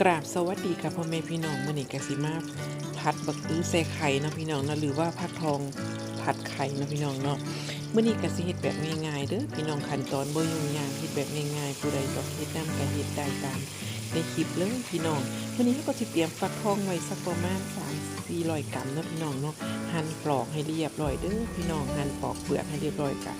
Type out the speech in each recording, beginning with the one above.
กราบสวัสดีค่ะพ่อแม่พี่น้องมื่อนี้กสิมาผัดบักอื้อใส่ไข่นะพี่น้องนะหรือว่าผัดทองผัดไข่นะพี่น้องเนาะมื่อนี้กสิเฮ็ดแบบง่ายๆเด้อพี่น้องขั้นตอนบ่ยุ่งยากเฮ็ดแบบง่ายๆผู้ใดอยากเฮ็ดนำก็เฮ็ดได้ตามในคลิปเลยพี่น้องมื่อนี้เราก็สิเตรียมฟักทองไว้สักประมาณ3 400กรัมเนาะพี่น้องเนาะหั่นปลอกให้เรียบร้อยเด้อพี่น้องหั่นปลอกเปลือกให้เรียบร้อยกะ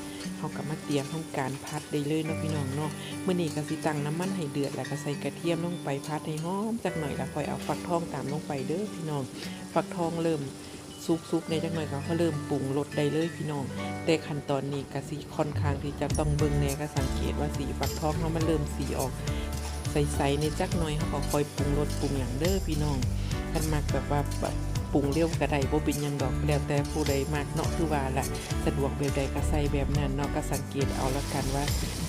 เขาก็มาเตรียมทำการพัดได้เลยเนาะพี่น้องเนาะเมื่อนี้ก็สิตังน้ำมันให้เดือดแล้วก็ใส่กระเทียมลงไปพัดให้หอมจักหน่อยแล้วค่อยเอาฟักทองตามลงไปเด้อพี่น้องฟักทองเริ่มซุกๆในจักหน่อยก็เขาเริ่มปรุงรสได้เลยพี่น้อง แต่ขั้นตอนนี้ก็สิค่อนข้างที่จะต้องเบิ่งแน่ก็สังเกตว่าสีฟักทองเขามันเริ่มสีออกใสๆในจักหน่อยเขาก็ค่อยปรุงรสปรุงอย่างเด้อพี่น้องคันมักแบบว่าแบบ ปรุงเร็วก็ได้บ่เป็นยังดอกแล้วแต่ผู้ใดมักเนาะคือว่าละสะดวกแบบใดก็ใส่แบบนั้นเนาะก็สังเกตเอาละกันว่า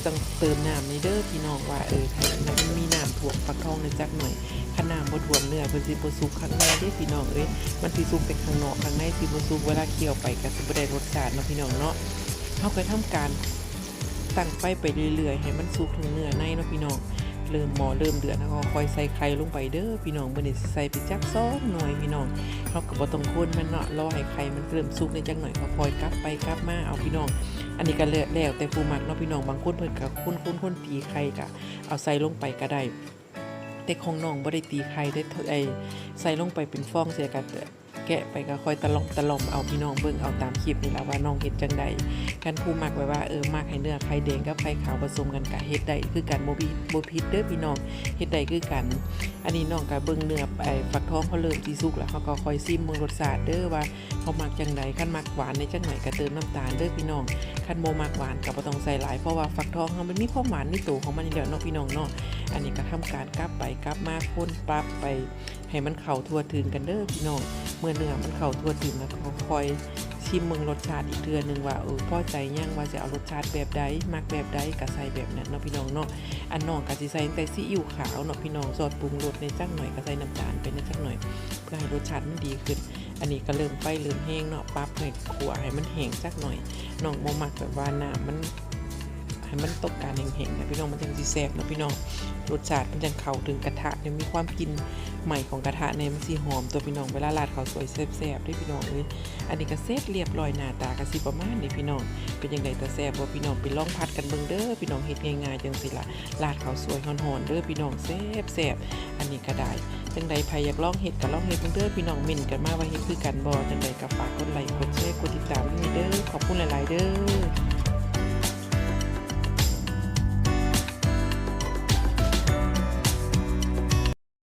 ต้องเติมน้ำในเด้อพี่น้องว่าเออถ้ามันมีน้ำท่วมฟักทองในจักหน่อยถ้าน้ำบ่ท่วมเนื้อเพิ่นสิบสุกข้างในเด้อพี่น้องเอ้ยมันสิสุกแต่ข้างนอกข้างในสิบสุกเวลาเคี่ยวไปก็สิบได้รสชาติเนาะพี่น้องเนาะเฮาก็ทำการตั้งไฟไปเรื่อยๆ ให้มันสุกถึงเนื้อในเนาะพี่น้อง เริ่มหมอเริ่มเดือดแล้วก็ค่อยใส่ไข่ลงไปเด้อพี่น้องมื้อนี้ใส่ไปจักสองหน่อยพี่น้องเฮาก็บ่ต้องคนมันเนาะรอให้ไข่มันเริ่มสุกในจักหน่อยก็ค่อยกลับไปกลับมาเอาพี่น้อง อันนี้ก็แล้วแล้วแต่ผู้มักเนาะพี่น้องบางคนเพิ่นก็คุ้นคุ้นคนตีไข่ก็เอาใส่ลงไปก็ได้แต่ของน้องบ่ได้ตีไข่ได้ไอใส่ลงไปเป็นฟองเสียก็ แกะไปก็ค่อยตะลมตะลมเอาพี่น้องเบิ่งเอาตามคลิปนี่แล่ะว่าน้องเฮ็ดจังใดกันผู้มักไว้ว่าเออมักให้เนื้อไข่แดงกับไข่ขาวผสมกันก็เฮ็ดได้คือกันบ่ผิดบ่ผิดเด้อพี่น้องเฮ็ดได้คือกัน อันนี้น้องก็เบิ่งเนื้อไอ้ฟักทองเขาเริ่มสิสุกแล้วเขาก็ค่อยซิมเบิ่งรสชาติเด้อว่าเขามักจังใดคันมักหวานในจังไหนก็เติมน้ำตาลเด้อพี่น้องคันโมมากหวานกับบ่ต้องใส่หลายเพราะว่าฟักทองเขามันมีความหวานในตัวของมันอยู่แล้วเนาะพี่น้องเนาะอันนี้ก็ทำการกลับไปกลับมาคนปรับไปให้มันเข้าทั่วถึงกันเด้อพี่น้อง เมื่อเนื้อมันเข้าทั่วถึงแล้วก็คอยชิมเมืองรสชาติอีกเทื่อหนึงว่าเออพอใจยังว่าจะเอารสชาติแบบใดมักแบบใดก็ใส่แบบนั้นเนาะพี่น้องเนาะอันน้องก็สิใส่แต่ซีอิ๊วขาวเนาะพี่น้องซอสปรุงรสในจักหน่อยก็ใส่น้ำตาลไปในจักหน่อย เพื่อให้รสชาติมันดีขึ้น อันนี้ก็เริ่มไฟเริ่มแห้งเนาะปรับให้ขัวให้มันแห้งจักหน่อยน้องบ่มักแบบว่าน้ำมัน ให้มันตกการแห้งๆนะพี่น้องมันจังสิแซ่บนะพี่น้องรสชาติมันจังเข้าถึงกระทะเนี่ยมีความกินใหม่ของกระทะเนี่ยมันสิหอมตัวพี่น้องเวลาราดข้าวสวยแซ่บๆด้วยพี่น้องเอ้ยอันนี้ก็เสร็จเรียบร้อยหน้าตาก็สิประมาณนี้พี่น้องเป็นยังไงแต่แซ่บบ่าพี่น้องไปลองพัดกันเบิ่งเด้อพี่น้องเฮ็ดง่ายๆจังสิล่ะราดข้าวสวยฮ้อนๆเด้อพี่น้องแซ่บๆอันนี้ก็ได้จังใดใครอยากลองเห็ดก็ลองเห็ดเพิ่งเด้อพี่น้องเม่นกันมาว่าเห็ดคือกันบ่จังใดก็ฝากกดไลค์กดแชร์กดติดตามด้วยเด้อขอบคุณหลายๆเด้อ